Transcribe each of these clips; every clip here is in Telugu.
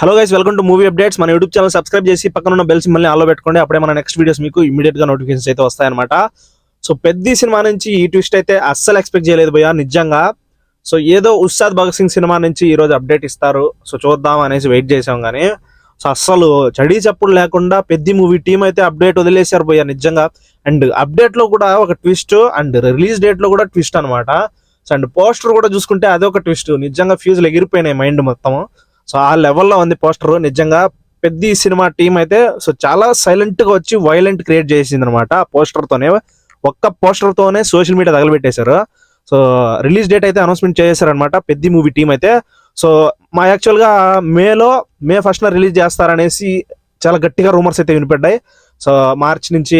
Hello guys welcome to movie updates మన యూట్యూబ్ ఛానల్ సబ్స్క్రైబ్ చేసి పక్కన ఉన్న బెల్స్ మళ్ళీ ఆలో పెట్టుకోండి. అప్పుడే మన నెక్స్ట్ వీడియోస్ మీకు ఇమీడియట్గా నోటిఫికేషన్స్ అయితే వస్తాయన్నమాట. సో పెద్ద సినిమా నుంచి ఈ ట్విస్ట్ అయితే అస్సలు ఎక్స్పెక్ట్ చేయలేదు భయ్యా నిజంగా. సో ఏదో ఉస్తాద్ భగత్ సింగ్ సినిమా నుంచి ఈ రోజు అప్డేట్ ఇస్తారు. సో చూద్దాం అనేసి వెయిట్ చేసాం కానీ సో అస్సలు చడీ చప్పుడు లేకుండా పెద్ద మూవీ టీం అయితే అప్డేట్ వదిలేశారు పోయా నిజంగా. అండ్ అప్డేట్లో కూడా ఒక ట్విస్ట్ అండ్ రిలీజ్ డేట్లో కూడా ట్విస్ట్ అన్నమాట. సో అండ్ పోస్టర్ కూడా చూసుకుంటే అదొక ట్విస్ట్ నిజంగా ఫ్యూజులు ఎగిరిపోయినాయి మైండ్ మొత్తం. సో ఆ లెవెల్లో ఉంది పోస్టర్ నిజంగా పెద్ద సినిమా టీం అయితే సో చాలా సైలెంట్గా వచ్చి వైలెంట్ క్రియేట్ చేసింది అనమాట ఆ తోనే. ఒక్క పోస్టర్ తోనే సోషల్ మీడియా తగలబెట్టేశారు. సో రిలీజ్ డేట్ అయితే అనౌన్స్మెంట్ చేశారనమాట పెద్ద మూవీ టీం అయితే. సో మా యాక్చువల్గా మేలో మే ఫస్ట్న రిలీజ్ చేస్తారనేసి చాలా గట్టిగా రూమర్స్ అయితే వినిపడ్డాయి. సో మార్చ్ నుంచి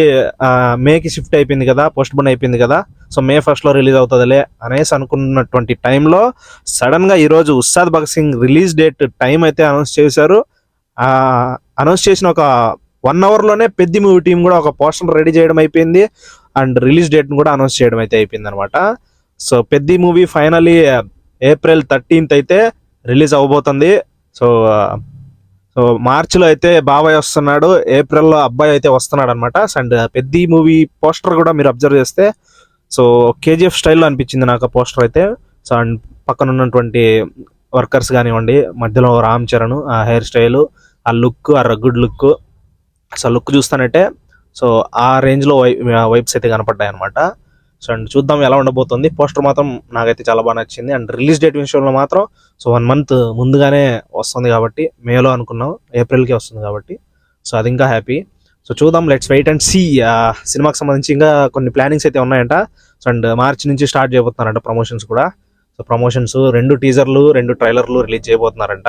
మేకి షిఫ్ట్ అయిపోయింది కదా పోస్ట్ పోన్ అయిపోయింది కదా. సో మే ఫస్ట్లో రిలీజ్ అవుతుందిలే అనేసి అనుకున్నటువంటి టైంలో సడన్గా ఈరోజు Ustaad Bhagat Singh release date time అయితే అనౌన్స్ చేశారు. అనౌన్స్ చేసిన ఒక వన్ అవర్లోనే పెద్ద మూవీ టీం కూడా ఒక పోస్టర్ రెడీ చేయడం అయిపోయింది. అండ్ రిలీజ్ డేట్ని కూడా అనౌన్స్ చేయడం అయితే అయిపోయింది అనమాట సో పెద్ద మూవీ ఫైనలీ ఏప్రిల్ థర్టీన్త్ అయితే రిలీజ్ అవబోతుంది. సో సో మార్చిలో అయితే బాబాయ్ వస్తున్నాడు. ఏప్రిల్లో అబ్బాయి అయితే వస్తున్నాడు అనమాట అండ్ పెద్ద మూవీ పోస్టర్ కూడా మీరు అబ్జర్వ్ చేస్తే సో కేజీఎఫ్ స్టైల్లో అనిపించింది నాకు ఆ పోస్టర్ అయితే. సో అండ్ పక్కన ఉన్నటువంటి వర్కర్స్ కానివ్వండి మధ్యలో రామ్ చరణ్ ఆ హెయిర్ స్టైల్ ఆ లుక్ ఆ రగ్గుడ్ లుక్. సో లుక్ చూస్తానంటే సో ఆ రేంజ్లో వైబ్స్ అయితే కనపడ్డాయి అనమాట సో అండ్ చూద్దాం ఎలా ఉండబోతుంది. పోస్టర్ మాత్రం నాకైతే చాలా బాగా నచ్చింది. అండ్ రిలీజ్ డేట్ విషయంలో మాత్రం సో వన్ మంత్ ముందుగానే వస్తుంది కాబట్టి మేలో అనుకున్నాం ఏప్రిల్కి వస్తుంది కాబట్టి. సో అది ఇంకా హ్యాపీ. సో చూద్దాం లెట్స్ వెయిట్ అండ్ సీ సినిమాకి సంబంధించి ఇంకా కొన్ని ప్లానింగ్స్ అయితే ఉన్నాయంట. సో అండ్ మార్చి నుంచి స్టార్ట్ చేయబోతున్నారంట ప్రమోషన్స్ కూడా. సో ప్రమోషన్స్ రెండు టీజర్లు రెండు ట్రైలర్లు రిలీజ్ చేయబోతున్నారంట.